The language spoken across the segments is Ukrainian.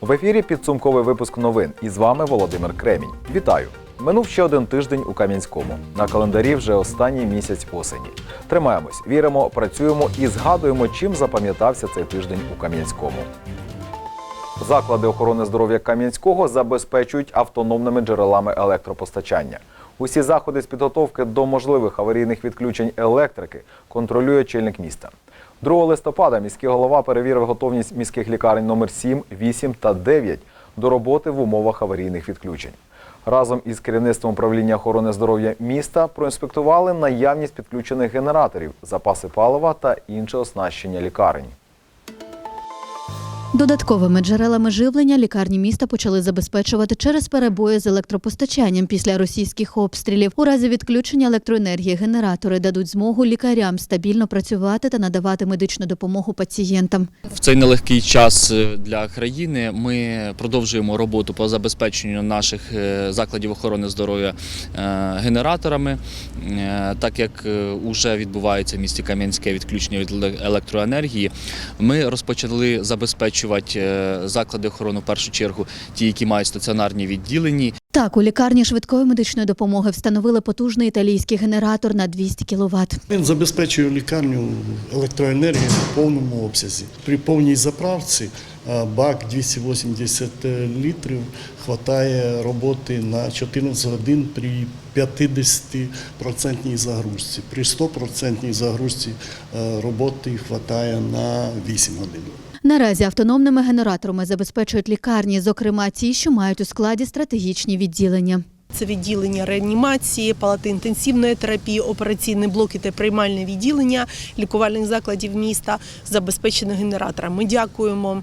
В ефірі підсумковий випуск новин. І з вами Володимир Кремінь. Вітаю! Минув ще один тиждень у Кам'янському. На календарі вже останній місяць осені. Тримаємось, віримо, працюємо і згадуємо, чим запам'ятався цей тиждень у Кам'янському. Заклади охорони здоров'я Кам'янського забезпечують автономними джерелами електропостачання. Усі заходи з підготовки до можливих аварійних відключень електрики контролює чільник міста. 2 листопада міський голова перевірив готовність міських лікарень номер 7, 8 та 9 до роботи в умовах аварійних відключень. Разом із керівництвом управління охорони здоров'я міста проінспектували наявність підключених генераторів, запаси палива та інше оснащення лікарень. Додатковими джерелами живлення лікарні міста почали забезпечувати через перебої з електропостачанням після російських обстрілів. У разі відключення електроенергії генератори дадуть змогу лікарям стабільно працювати та надавати медичну допомогу пацієнтам. В цей нелегкий час е, для країни ми продовжуємо роботу по забезпеченню наших е, закладів охорони здоров'я е, генераторами, так як вже відбувається в місті Кам'янське відключення від електроенергії. Ми розпочали забезпечувати е, заклади охорони в першу чергу, ті, які мають стаціонарні відділені, Так, у лікарні швидкої медичної допомоги встановили потужний італійський генератор на 200 кВт. Він забезпечує лікарню електроенергією в повному обсязі. При повній заправці бак 280 літрів хватає роботи на 14 годин при 50% загрузці. При 100% загрузці роботи хватає на 8 годин. Наразі автономними генераторами забезпечують лікарні, зокрема ті, що мають у складі стратегічні відділення. Це відділення реанімації, палати інтенсивної терапії, операційні блоки та приймальне відділення лікувальних закладів міста забезпечені генераторами. Ми дякуємо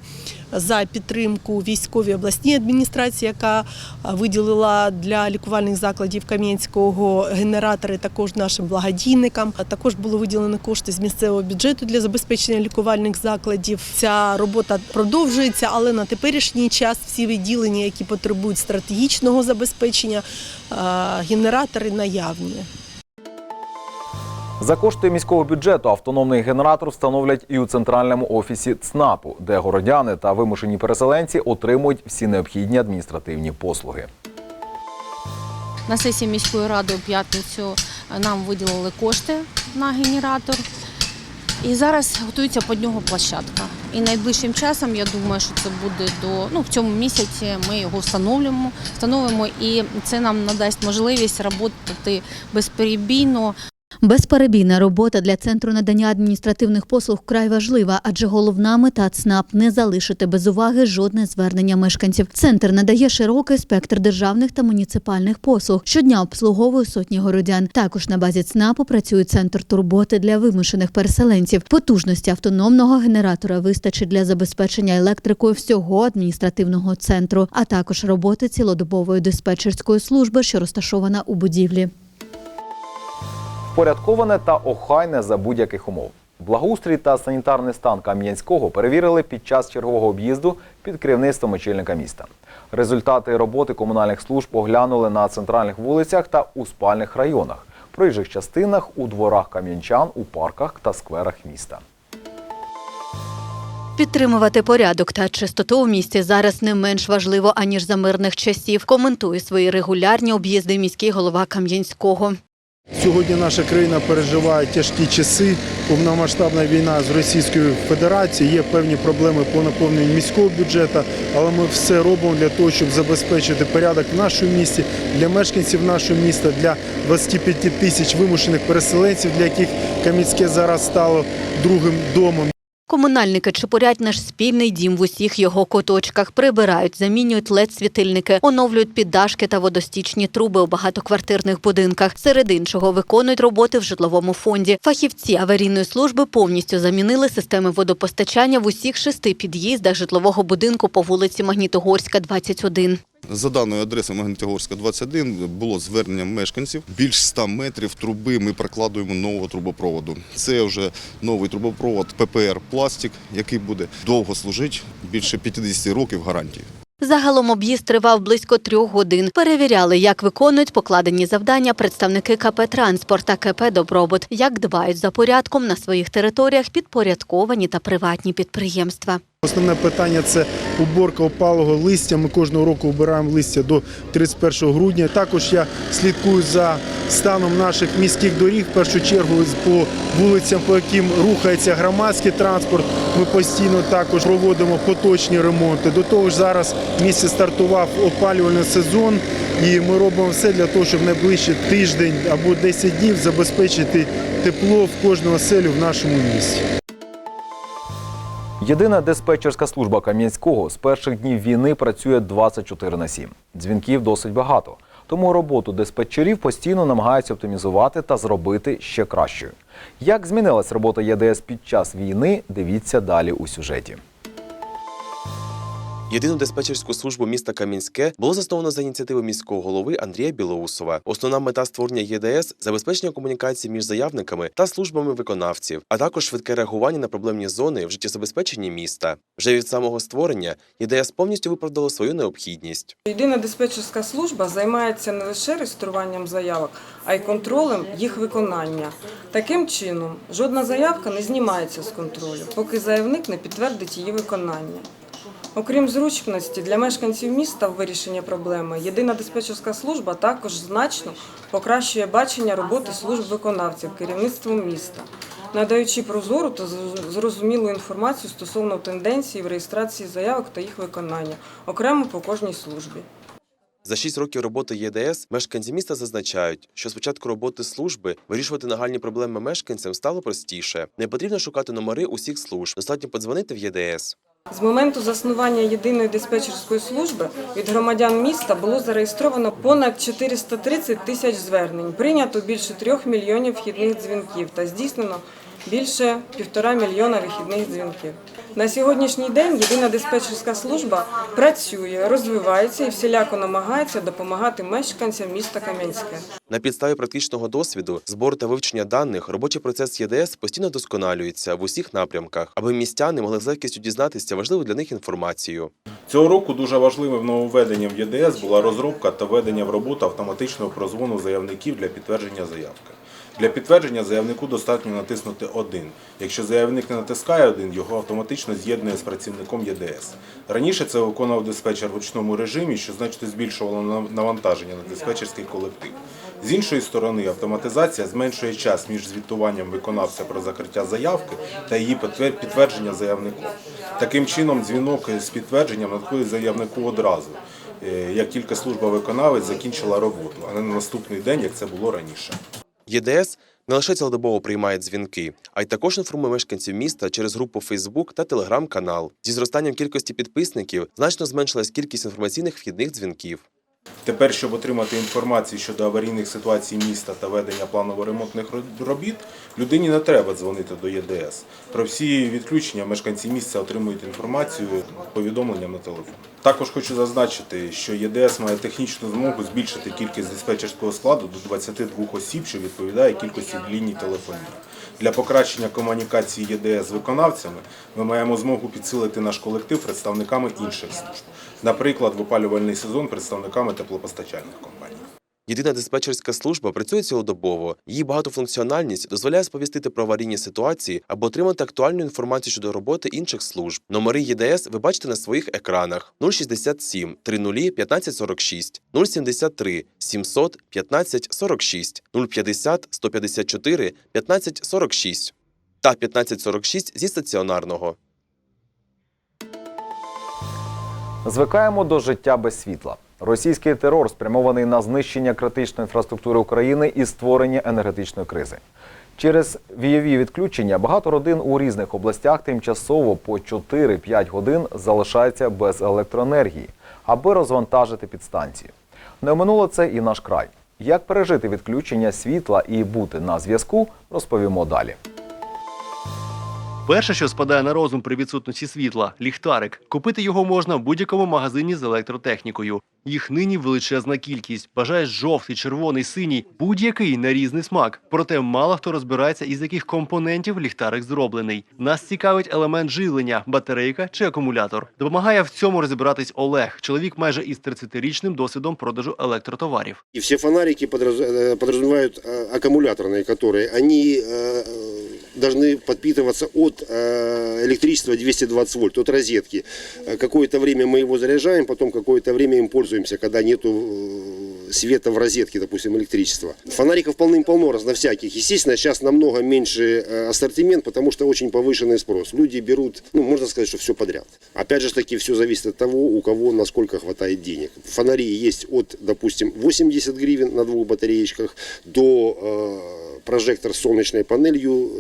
за підтримку військовій обласній адміністрації, яка виділила для лікувальних закладів Кам'янського генератори також нашим благодійникам. Також було виділено кошти з місцевого бюджету для забезпечення лікувальних закладів. Ця робота продовжується, але на теперішній час всі відділення, які потребують стратегічного забезпечення, генератори наявні. За кошти міського бюджету автономний генератор встановлять і у центральному офісі ЦНАПу, де городяни та вимушені переселенці отримують всі необхідні адміністративні послуги. На сесії міської ради у п'ятницю нам виділили кошти на генератор. І зараз готується під нього площадка. І найближчим часом, я думаю, що це буде до ну в цьому місяці. Ми його встановлюємо, встановимо, і це нам надасть можливість працювати безперебійно. Безперебійна робота для центру надання адміністративних послуг вкрай важлива, адже головна мета ЦНАП не залишити без уваги жодне звернення мешканців. Центр надає широкий спектр державних та муніципальних послуг. Щодня обслуговує сотні городян. Також на базі ЦНАПу працює центр турботи для вимушених переселенців. Потужності автономного генератора вистачить для забезпечення електрикою всього адміністративного центру, а також роботи цілодобової диспетчерської служби, що розташована у будівлі. Впорядковане та охайне за будь-яких умов. Благоустрій та санітарний стан Кам'янського перевірили під час чергового об'їзду під керівництвом очільника міста. Результати роботи комунальних служб оглянули на центральних вулицях та у спальних районах, проїжджих частинах, у дворах кам'янчан, у парках та скверах міста. Підтримувати порядок та чистоту у місті зараз не менш важливо аніж за мирних часів. Коментує свої регулярні об'їзди міський голова Кам'янського. Сьогодні наша країна переживає тяжкі часи. Повномасштабна війна з Російською Федерацією. Є певні проблеми по наповненню міського бюджету, але ми все робимо для того, щоб забезпечити порядок в нашому місті, для мешканців нашого міста, для 25 тисяч вимушених переселенців, для яких Кам'янське зараз стало другим домом. Комунальники чепурять наш спільний дім в усіх його куточках, прибирають, замінюють лед-світильники, оновлюють піддашки та водостічні труби у багатоквартирних будинках. Серед іншого виконують роботи в житловому фонді. Фахівці аварійної служби повністю замінили системи водопостачання в усіх шести під'їздах житлового будинку по вулиці Магнітогорська, 21. За даною адресою Магнітогорська 21 було звернення мешканців. Більш 100 метрів труби ми прокладуємо нового трубопроводу. Це вже новий трубопровод ППР Пластик, який буде довго служити, більше 50 років гарантії. Загалом об'їзд тривав близько трьох годин. Перевіряли, як виконують покладені завдання представники КП «Транспорт» та КП «Добробут», як дбають за порядком на своїх територіях підпорядковані та приватні підприємства. Основне питання це уборка опалого листя. Ми кожного року обираємо листя до 31 грудня. Також я слідкую за станом наших міських доріг. В першу чергу по вулицям, по яким рухається громадський транспорт. Ми постійно також проводимо поточні ремонти. До того ж, зараз в місті стартував опалювальний сезон, і ми робимо все для того, щоб найближчий тиждень або 10 днів забезпечити тепло в кожну оселю в нашому місті. Єдина диспетчерська служба Кам'янського з перших днів війни працює 24 на 7. Дзвінків досить багато. Тому роботу диспетчерів постійно намагаються оптимізувати та зробити ще кращою. Як змінилась робота ЄДС під час війни, дивіться далі у сюжеті. Єдину диспетчерську службу міста Кам'янське було засновано за ініціативи міського голови Андрія Білоусова. Основна мета створення ЄДС забезпечення комунікації між заявниками та службами виконавців, а також швидке реагування на проблемні зони в життєзабезпеченні міста. Вже від самого створення ЄДС повністю виправдало свою необхідність. Єдина диспетчерська служба займається не лише реєструванням заявок, а й контролем їх виконання. Таким чином, жодна заявка не знімається з контролю, поки заявник не підтвердить її виконання. Окрім зручності для мешканців міста в вирішенні проблеми, єдина диспетчерська служба також значно покращує бачення роботи служб виконавців керівництвом міста, надаючи прозору та зрозумілу інформацію стосовно тенденцій в реєстрації заявок та їх виконання, окремо по кожній службі. За шість років роботи ЄДС мешканці міста зазначають, що з початку роботи служби вирішувати нагальні проблеми мешканцям стало простіше. Не потрібно шукати номери усіх служб, достатньо подзвонити в ЄДС. З моменту заснування єдиної диспетчерської служби від громадян міста було зареєстровано понад 430 тисяч звернень, прийнято більше трьох мільйонів вхідних дзвінків та здійснено більше півтора мільйона вихідних дзвінків. На сьогоднішній день єдина диспетчерська служба працює, розвивається і всіляко намагається допомагати мешканцям міста Кам'янське. На підставі практичного досвіду, збору та вивчення даних, робочий процес ЄДС постійно досконалюється в усіх напрямках, аби містяни могли з легкістю дізнатися важливу для них інформацію. Цього року дуже важливим нововведенням в ЄДС була розробка та введення в роботу автоматичного прозвону заявників для підтвердження заявки. Для підтвердження заявнику достатньо натиснути один. Якщо заявник не натискає один, його автоматично з'єднує з працівником ЄДС. Раніше це виконував диспетчер в ручному режимі, що значно збільшувало навантаження на диспетчерський колектив. З іншої сторони, автоматизація зменшує час між звітуванням виконавця про закриття заявки та її підтвердження заявником. Таким чином, дзвінок з підтвердженням надходить заявнику одразу, е, як тільки служба виконавець закінчила роботу, а не на наступний день, як це було раніше. ЄДС не лише цілодобово приймає дзвінки, а й також інформує мешканців міста через групу Фейсбук та телеграм-канал. Зі зростанням кількості підписників значно зменшилась кількість інформаційних вхідних дзвінків. Тепер, щоб отримати інформацію щодо аварійних ситуацій міста та ведення планово-ремонтних робіт, людині не треба дзвонити до ЄДС. Про всі відключення мешканці місця отримують інформацію повідомленням на телефон. Також хочу зазначити, що ЄДС має технічну змогу збільшити кількість диспетчерського складу до 22 осіб, що відповідає кількості ліній телефонії. Для покращення комунікації ЄДС з виконавцями ми маємо змогу підсилити наш колектив представниками інших служб. Наприклад, в опалювальний сезон представниками теплопостачальних компаній. Єдина диспетчерська служба працює цілодобово. Її багатофункціональність дозволяє сповістити про аварійні ситуації або отримати актуальну інформацію щодо роботи інших служб. Номери ЄДС ви бачите на своїх екранах: 067 30 1546, 073 700 1546, 050 154 1546 та 1546 зі стаціонарного. Звикаємо до життя без світла. Російський терор спрямований на знищення критичної інфраструктури України і створення енергетичної кризи. Через війові відключення багато родин у різних областях тимчасово по 4-5 годин залишаються без електроенергії, аби розвантажити підстанції. Не оминуло це і наш край. Як пережити відключення світла і бути на зв'язку, розповімо далі. Перше, що спадає на розум при відсутності світла ліхтарик. Купити його можна в будь-якому магазині з електротехнікою. Їх нині величезна кількість. Бажаєш жовтий, червоний, синій, будь-який на різний смак. Проте мало хто розбирається, із яких компонентів ліхтарик зроблений. Нас цікавить елемент живлення, батарейка чи акумулятор. Допомагає в цьому розібратись Олег, чоловік майже із 30-річним досвідом продажу електротоварів. И все фонарики подраз- э, подразумевают э, аккумуляторные, которые они э, электричества 220 вольт, от розетки. Э, Какое-то время мы его заряжаем, потом какое-то время им пользуемся, когда нету э, света в розетке, допустим, электричества. Фонариков полным-полно разно всяких. Естественно, сейчас намного меньше ассортимент, потому что очень повышенный спрос. Люди берут, ну, можно сказать, что все подряд. Опять же таки, все зависит от того, у кого насколько хватает денег. Фонари есть от, допустим, 80 гривен на двух батареечках до э, прожектор с солнечной панелью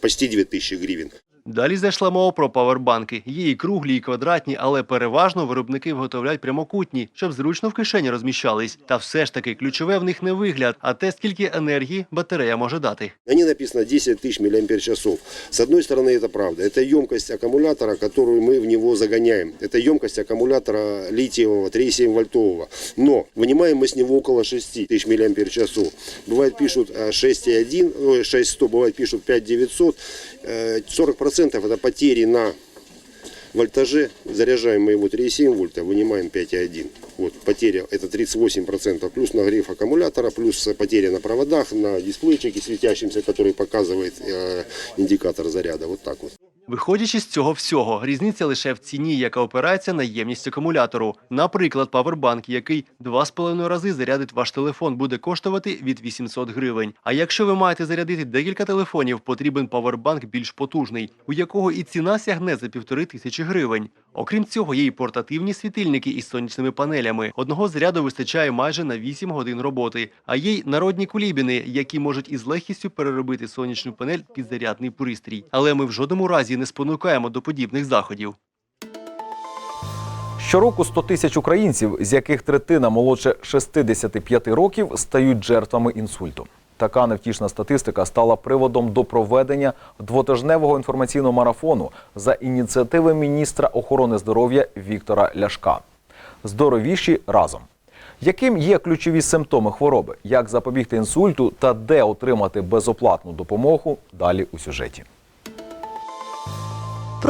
почти 2000 гривен. Далі зайшла мова про павербанки. Є і круглі, і квадратні, але переважно виробники виготовляють прямокутні, щоб зручно в кишені розміщались. Та все ж таки ключове в них не вигляд, а те, скільки енергії батарея може дати. На Вони написано 10 тисяч мАч. З однієї сторони, це правда. Це ємкість акумулятора, яку ми в нього заганяємо. Це ємкость акумулятора літієвого 3,7 вольтового. Но винімаємо ми з нього около 6 тисяч мАч. Буває пишуть 6,1, 6,100, буває пишуть 5,900. 40% 10% это потери на вольтаже. Заряжаем мы его 3,7 вольта, вынимаем 5,1. Вот потеря это 38%. Плюс нагрев аккумулятора, плюс потеря на проводах, на дисплейчике светящемся, который показывает э, индикатор заряда. Вот так вот. Виходячи з цього всього, різниця лише в ціні, яка опирається на ємність акумулятору. Наприклад, павербанк, який 2,5 рази зарядить ваш телефон, буде коштувати від 800 гривень. А якщо ви маєте зарядити декілька телефонів, потрібен павербанк більш потужний, у якого і ціна сягне за півтори тисячі гривень. Окрім цього, є й портативні світильники із сонячними панелями. Одного заряду вистачає майже на 8 годин роботи. А є й народні кулібіни, які можуть із легкістю переробити сонячну панель під зарядний пристрій. Але ми в жодному разі не спонукаємо до подібних заходів. Щороку 100 тисяч українців, з яких третина молодше 65 років, стають жертвами інсульту. Така невтішна статистика стала приводом до проведення двотижневого інформаційного марафону за ініціативи міністра охорони здоров'я Віктора Ляшка. Здоровіші разом. Яким є ключові симптоми хвороби, як запобігти інсульту та де отримати безоплатну допомогу? Далі у сюжеті.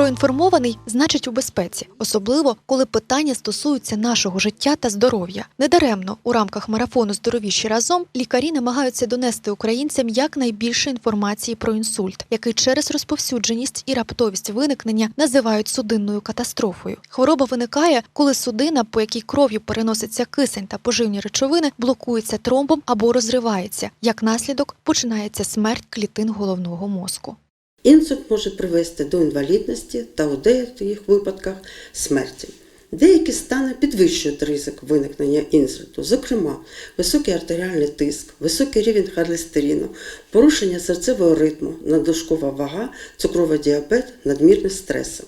Проінформований значить у безпеці, особливо коли питання стосуються нашого життя та здоров'я. Недаремно у рамках марафону Здоровіші разом лікарі намагаються донести українцям якнайбільше інформації про інсульт, який через розповсюдженість і раптовість виникнення називають судинною катастрофою. Хвороба виникає, коли судина, по якій кров'ю переноситься кисень та поживні речовини, блокується тромбом або розривається. Як наслідок починається смерть клітин головного мозку. Інсульт може привести до інвалідності та у деяких випадках смерті. Деякі стани підвищують ризик виникнення інсульту, зокрема, високий артеріальний тиск, високий рівень холестерину, порушення серцевого ритму, надлишкова вага, цукровий діабет, надмірний стрес.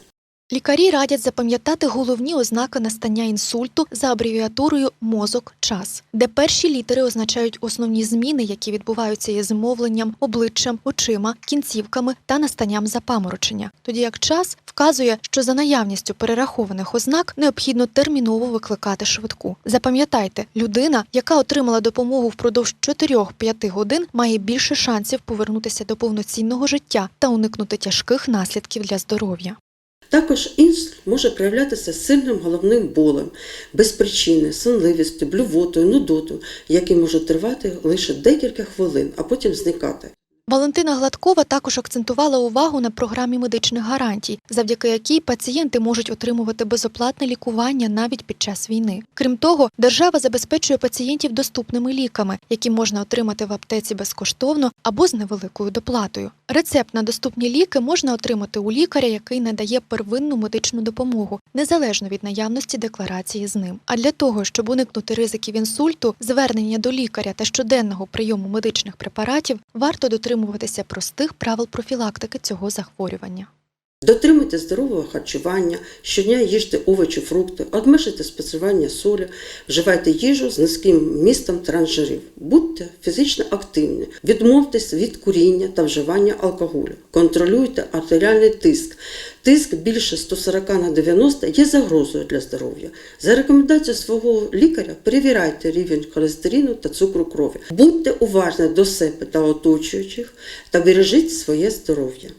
Лікарі радять запам'ятати головні ознаки настання інсульту за абревіатурою мозок час, де перші літери означають основні зміни, які відбуваються із мовленням, обличчям, очима, кінцівками та настанням запаморочення. Тоді як час вказує, що за наявністю перерахованих ознак необхідно терміново викликати швидку. Запам'ятайте, людина, яка отримала допомогу впродовж 4-5 годин, має більше шансів повернутися до повноцінного життя та уникнути тяжких наслідків для здоров'я. Також інсульт може проявлятися сильним головним болем, без причини, сонливістю, блювотою, нудотою, які можуть тривати лише декілька хвилин, а потім зникати. Валентина Гладкова також акцентувала увагу на програмі медичних гарантій, завдяки якій пацієнти можуть отримувати безоплатне лікування навіть під час війни. Крім того, держава забезпечує пацієнтів доступними ліками, які можна отримати в аптеці безкоштовно або з невеликою доплатою. Рецепт на доступні ліки можна отримати у лікаря, який надає первинну медичну допомогу, незалежно від наявності декларації з ним. А для того, щоб уникнути ризиків інсульту, звернення до лікаря та щоденного прийому медичних препаратів, варто дотримуватися простих правил профілактики цього захворювання. Дотримуйте здорового харчування, щодня їжте овочі, фрукти, обмежуйте споживання солі, вживайте їжу з низьким вмістом трансжирів. Будьте фізично активні, відмовтесь від куріння та вживання алкоголю. Контролюйте артеріальний тиск. Тиск більше 140 на 90 є загрозою для здоров'я. За рекомендацією свого лікаря перевіряйте рівень холестерину та цукру крові. Будьте уважні до себе та оточуючих та бережіть своє здоров'я.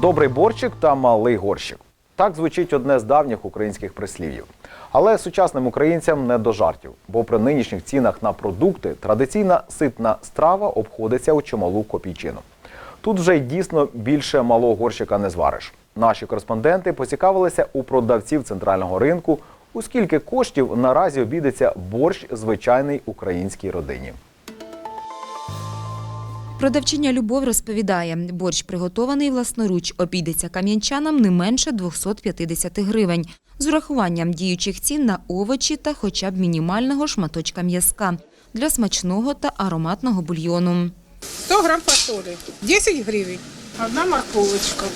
Добрий борщик та малий горщик. Так звучить одне з давніх українських прислів'їв. Але сучасним українцям не до жартів, бо при нинішніх цінах на продукти традиційна ситна страва обходиться у чималу копійчину. Тут вже й дійсно більше малого горщика не звариш. Наші кореспонденти поцікавилися у продавців центрального ринку, у скільки коштів наразі обійдеться борщ звичайній українській родині. Продавчиня Любов розповідає, борщ приготований власноруч обійдеться кам'янчанам не менше 250 гривень з урахуванням діючих цін на овочі та хоча б мінімального шматочка м'язка для смачного та ароматного бульйону. 100 грамм фасоли, 10 гривен. Одна морковочка.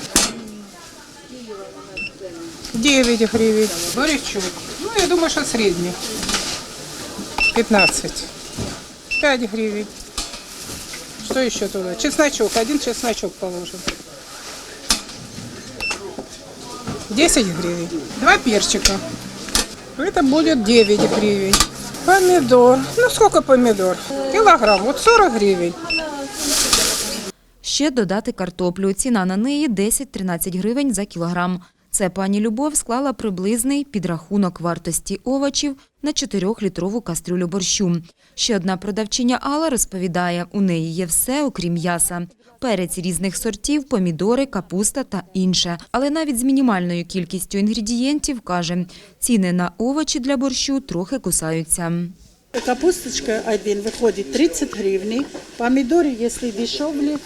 9 гривен. Бурячок. Ну, я думаю, что средний. 15. 5 гривен. Что еще туда? Чесночок. Один чесночок положим. 10 гривен. Два перчика. Это будет 9 гривен. Помидор. Ну, сколько помидор? Килограмм. Вот 40 гривен. Ще додати картоплю. Ціна на неї 10-13 гривень за кілограм. Це пані Любов склала приблизний підрахунок вартості овочів на 4-літрову кастрюлю борщу. Ще одна продавчиня Алла розповідає, у неї є все, окрім м'яса. Перець різних сортів, помідори, капуста та інше. Але навіть з мінімальною кількістю інгредієнтів, каже, ціни на овочі для борщу трохи кусаються. Капусточка один выходит 30 гривен, помидоры, если дешевле,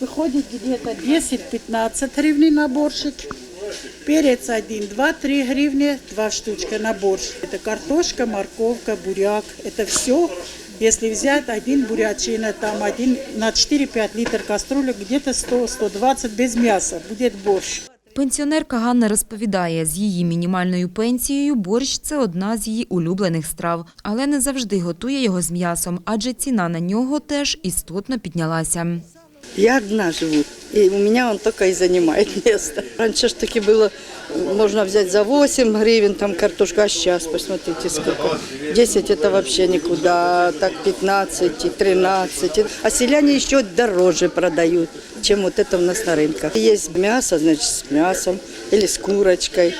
выходит где-то 10-15 гривен на борщик. Перец один, 2-3 гривны, два штучка на борщ. Это картошка, морковка, буряк. Это все. Если взять один бурячина, там один на 4-5 литров кастрюля, где-то 100-120 без мяса будет борщ. Пенсіонерка Ганна розповідає, з її мінімальною пенсією борщ це одна з її улюблених страв, але не завжди готує його з м'ясом, адже ціна на нього теж істотно піднялася. Я одна живу, и у меня он только и занимает место. Раньше ж таки было, можно взять за 8 гривен там картошку, а сейчас посмотрите сколько. 10 это вообще никуда, так 15 и 13. А селяне еще дороже продают, чем вот это у нас на рынках. Есть мясо, значит с мясом или с курочкой.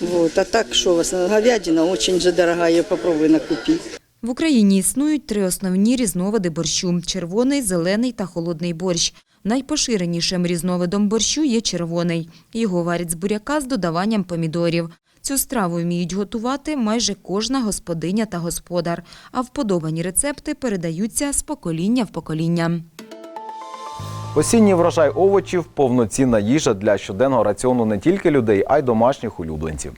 Вот. А так что у вас, говядина очень же дорогая, ее попробуй накупить. В Україні існують три основні різновиди борщу – червоний, зелений та холодний борщ. Найпоширенішим різновидом борщу є червоний. Його варять з буряка з додаванням помідорів. Цю страву вміють готувати майже кожна господиня та господар, а вподобані рецепти передаються з покоління в покоління. Осінній врожай овочів повноцінна їжа для щоденного раціону не тільки людей, а й домашніх улюбленців.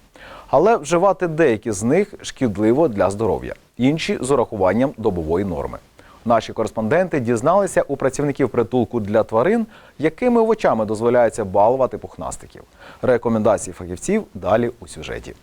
Але вживати деякі з них шкідливо для здоров'я, інші з урахуванням добової норми. Наші кореспонденти дізналися у працівників притулку для тварин, якими овочами дозволяється балувати пухнастиків. Рекомендації фахівців далі у сюжеті.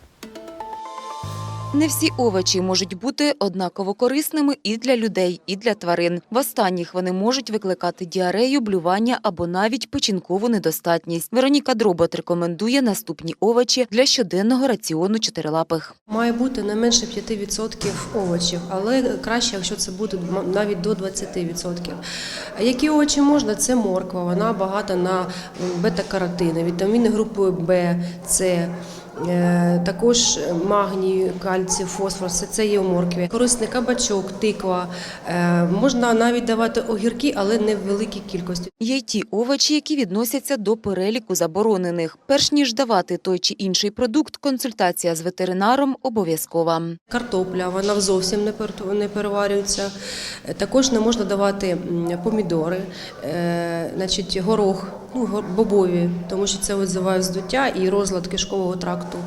Не всі овочі можуть бути однаково корисними і для людей, і для тварин. В останніх вони можуть викликати діарею, блювання або навіть печінкову недостатність. Вероніка Дробот рекомендує наступні овочі для щоденного раціону чотирилапих. Має бути не менше 5% овочів, але краще, якщо це буде навіть до 20%. Які овочі можна? Це морква. Вона багата на бета-каротини, вітаміни групи В, С. е, Також магній, кальцій, фосфор, все це є у моркві. Корисний кабачок, тиква. Е, Можна навіть давати огірки, але не в великій кількості. Є й ті овочі, які відносяться до переліку заборонених. Перш ніж давати той чи інший продукт, консультація з ветеринаром обов'язкова. Картопля, вона зовсім не пер- не переварюється. Також не можна давати помідори, е, значить, горох, ну, бобові, тому що це визиває здуття і розлад кишкового тракту.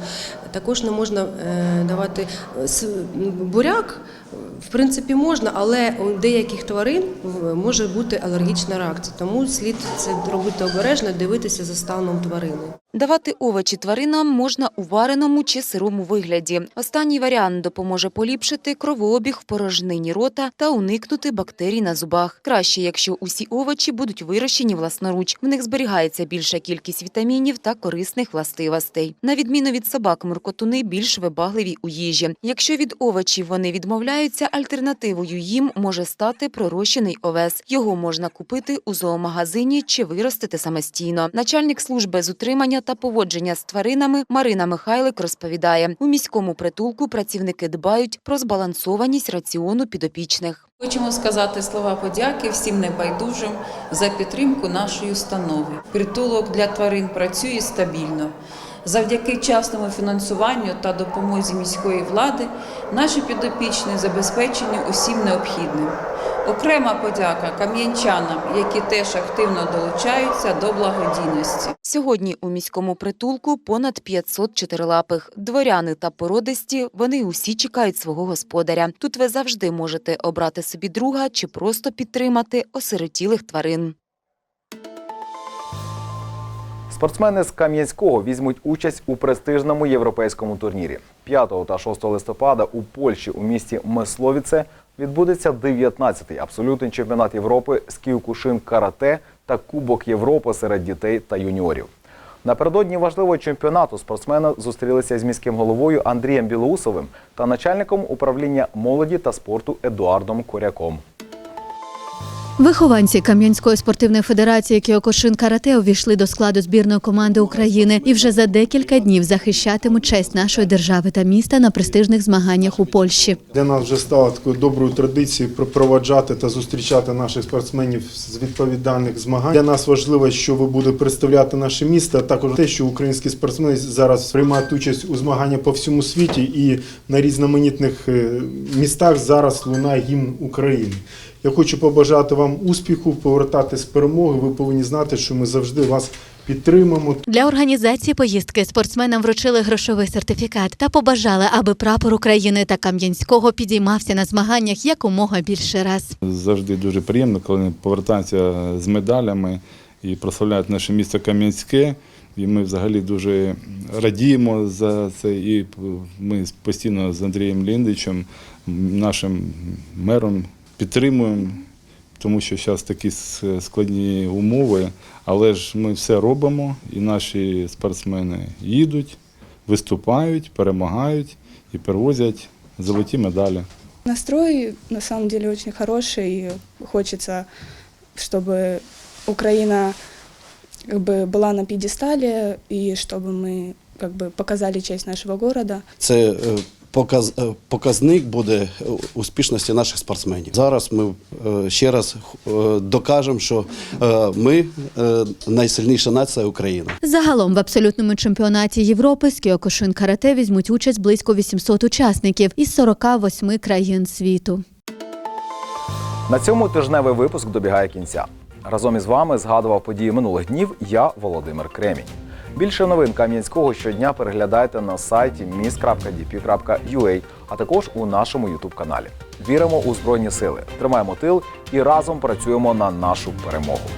Також не можна е, давати е, буряк. В принципі, можна, але у деяких тварин може бути алергічна реакція, тому слід це робити обережно, дивитися за станом тварини. Давати овочі тваринам можна у вареному чи сирому вигляді. Останній варіант допоможе поліпшити кровообіг в порожнині рота та уникнути бактерій на зубах. Краще, якщо усі овочі будуть вирощені власноруч. В них зберігається більша кількість вітамінів та корисних властивостей. На відміну від собак, муркотуни більш вибагливі у їжі. Якщо від овочів вони відмовляються, альтернативою їм може стати пророщений овес. Його можна купити у зоомагазині чи виростити самостійно. Начальник служби з утримання та поводження з тваринами Марина Михайлик розповідає, у міському притулку працівники дбають про збалансованість раціону підопічних. Хочемо сказати слова подяки всім небайдужим за підтримку нашої установи. Притулок для тварин працює стабільно. Завдяки вчасному фінансуванню та допомозі міської влади наші підопічні забезпечені усім необхідним. Окрема подяка кам'янчанам, які теж активно долучаються до благодійності. Сьогодні у міському притулку понад 500 чотирилапих. Дворяни та породисті, вони усі чекають свого господаря. Тут ви завжди можете обрати собі друга чи просто підтримати осиротілих тварин. Спортсмени з Кам'янського візьмуть участь у престижному європейському турнірі. 5 та 6 листопада у Польщі у місті Месловіце відбудеться 19-й абсолютний чемпіонат Європи з кіокушин карате та Кубок Європи серед дітей та юніорів. Напередодні важливого чемпіонату спортсмени зустрілися з міським головою Андрієм Білоусовим та начальником управління молоді та спорту Едуардом Коряком. Вихованці Кам'янської спортивної федерації Кіокошин Карате увійшли до складу збірної команди України і вже за декілька днів захищатимуть честь нашої держави та міста на престижних змаганнях у Польщі. Для нас вже стало такою доброю традицією проводжати та зустрічати наших спортсменів з відповідальних змагань. Для нас важливо, що ви будете представляти наше місто, а також те, що українські спортсмени зараз приймають участь у змаганнях по всьому світі і на різноманітних е, містах зараз лунає гімн України. Я хочу побажати вам успіху, повертати з перемоги. Ви повинні знати, що ми завжди вас підтримаємо. Для організації поїздки спортсменам вручили грошовий сертифікат та побажали, аби прапор України та Кам'янського підіймався на змаганнях якомога більше раз. Завжди дуже приємно, коли вони повертаються з медалями і прославляють наше місто Кам'янське. І ми взагалі дуже радіємо за це. І ми постійно з Андрієм Ліндичем, нашим мером, підтримуємо, тому що зараз такі складні умови, але ж ми все робимо, і наші спортсмени їдуть, виступають, перемагають і привозять золоті медалі. Настрой на самом деле очень хороший, и хочется, чтобы Украина как бы, была на пьедестале, и чтобы мы как бы, показали честь нашего города. Це е, показ, е, показник буде е, успішності наших спортсменів. Зараз ми е, ще раз докажемо, що ми найсильніша нація Україна. Загалом в абсолютному чемпіонаті Європи з Кіокошин Карате візьмуть участь близько 800 учасників із 48 країн світу. На цьому тижневий випуск добігає кінця. Разом із вами згадував події минулих днів я, Володимир Кремінь. Більше новин Кам'янського щодня переглядайте на сайті mis.dp.ua, а також у нашому ютуб каналі. Віримо у Збройні Сили, тримаємо тил і разом працюємо на нашу перемогу.